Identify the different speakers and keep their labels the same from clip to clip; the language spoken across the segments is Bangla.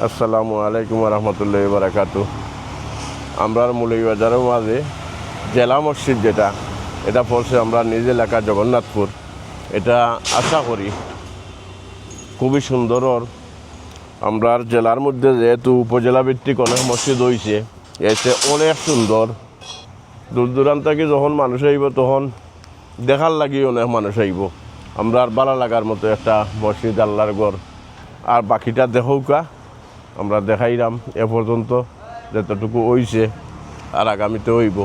Speaker 1: আসসালামু আলাইকুম রহমতুল্লাহ বারাকাতু আমরা মৌলভীবাজারের মাঝে জেলা মসজিদ যেটা, এটা পড়ছে আমরা নিজ এলাকা জগন্নাথপুর। এটা আশা করি খুবই সুন্দর আমরা জেলার মধ্যে যেহেতু উপজেলা ভিত্তিক অনেক মসজিদ হয়েছে এতে অনেক সুন্দর। দূর দূরান্ত থেকে যখন মানুষ আইব তখন দেখার লাগি অনেক মানুষ আইব। আমরা আর বালা লাগার মতো একটা মসজিদ, আল্লাহর ঘর। আর বাকিটা দেখৌকা আমরা দেখাইলাম এ পর্যন্ত যতটুকু হইছে আর আগামীতে হইব।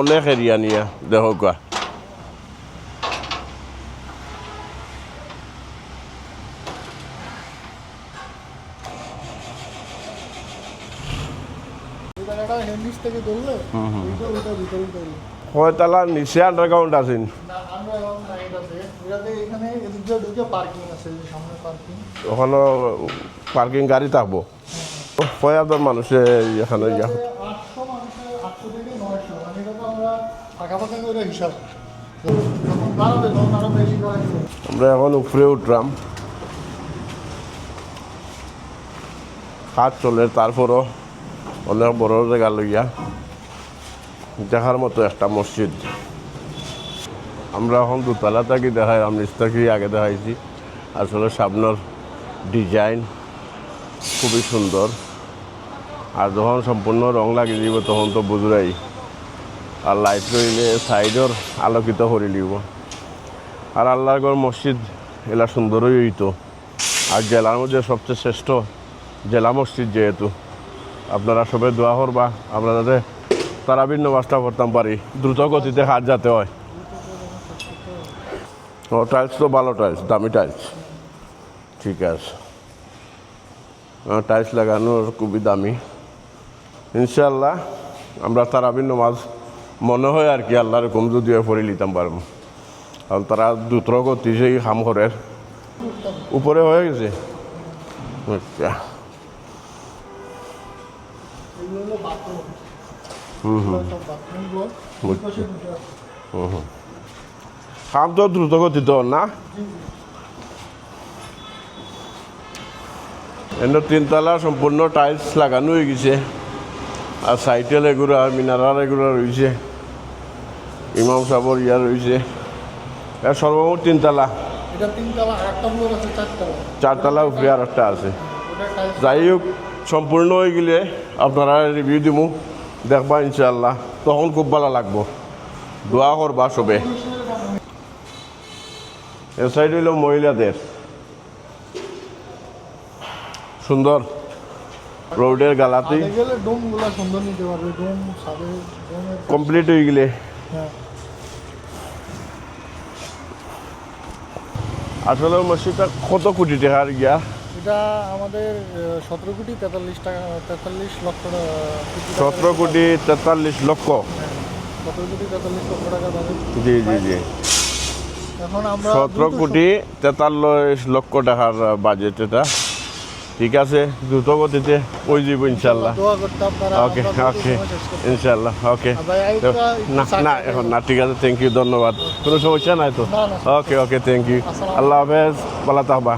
Speaker 1: অনেক এরিয়া নিয়ে
Speaker 2: তৈরি
Speaker 1: কয়তলা নিচে আন্ডারগ্রাউন্ড আছে
Speaker 2: না আমরা এখন নাইট এটাতে এখানে এদিক দিয়ে ঢুকে পার্কিং আছে যে সামনে পার্কিং
Speaker 1: ওখানে পার্কিং গাড়ি থাকব। কয় হাজার মানুষে এখানে ইয়া।
Speaker 2: আটশো মানুষের আটশো থেকে নয়শো মানে এটা তো আমরা করে হিসাব।
Speaker 1: আমরা এখন উপরে উঠলাম। কাজ চলে তারপরও অনেক বড় জায়গা লইয়া দেখার মতো একটা মসজিদ। আমরা এখন দুতলা থাকি, দেখাই আমি থাকি আগে দেখাইছি। আসলে সামনের ডিজাইন খুবই সুন্দর। আর যখন সম্পূর্ণ রং লাগিয়ে দিব, তখন তো বুঝরাই। আর লাইট রইলে সাইডর আলোকিত করে দিব আর আল্লাহগড় মসজিদ, এলা সুন্দরই হইতো। আর জেলার মধ্যে সবচেয়ে শ্রেষ্ঠ জেলা মসজিদ যেহেতু। আপনারা সবে দোয়া করবা, আমরা যাতে তারাবির নামাজটা করতাম পারি। দ্রুত গতিতে হাত যাতে হয়। ও টাইলস তো ভালো টাইলস দামি টাইলস ঠিক আছে। টাইলস লাগানোর খুবই দামি। ইনশাল্লাহ আমরা তারাবির নামাজ মনে হয় আর কি আল্লাহর কম যদিও পড়ে নিতাম পারব। কারণ তারা দ্রুত গতি সেই হাম করে উপরে হয়ে গেছে। আচ্ছা।
Speaker 2: হুম হুম। হুম সব
Speaker 1: কাম তো দ্রুত গতি তো না এনে তিনতলা সম্পূর্ণ টাইলস লাগানো হয়ে গেছে আর সাইটেল এগুলো আর মিনারার এগুলো রয়েছে ইমাম সাবর ইয়া রয়েছে এর সর্বমোট তিনতলা
Speaker 2: আর চারতলা
Speaker 1: উপরে আর একটা আছে যাই হোক সম্পূর্ণ হয়ে গেলে আপনারা রিভিউ দিব দেখবা ইনশাল্লাহ তখন খুব ভালো লাগবো দোয়া করবা সবে এ সাইড হইল মহিলাদের সুন্দর। রোডের গালাতি। কমপ্লিট হয়ে গেলে।
Speaker 2: হ্যাঁ।
Speaker 1: আসলে মসজিদটা কত কোটি টাকার গিয়া
Speaker 2: এটা আমাদের সতেরো কোটি তেতাল্লিশ টাকা তেতাল্লিশ লক্ষ
Speaker 1: সতেরো কোটি তেতাল্লিশ লক্ষ।
Speaker 2: হ্যাঁ, সতেরো কোটি তেতাল্লিশ লক্ষ টাকা
Speaker 1: জি জি জি। সতেরো কোটি তেতাল্লিশ লক্ষ টাকার বাজেট এটা। ঠিক আছে? দ্রুত গতিতে ওই যাব ইনশাল্লাহ ওকে ওকে। ইনশাল্লাহ ওকে না না এখন না ঠিক আছে থ্যাংক ইউ ধন্যবাদ। কোনো সমস্যা নাই তো। ওকে ওকে থ্যাংক ইউ আল্লাহ হাফেজ ভালো থাকবা।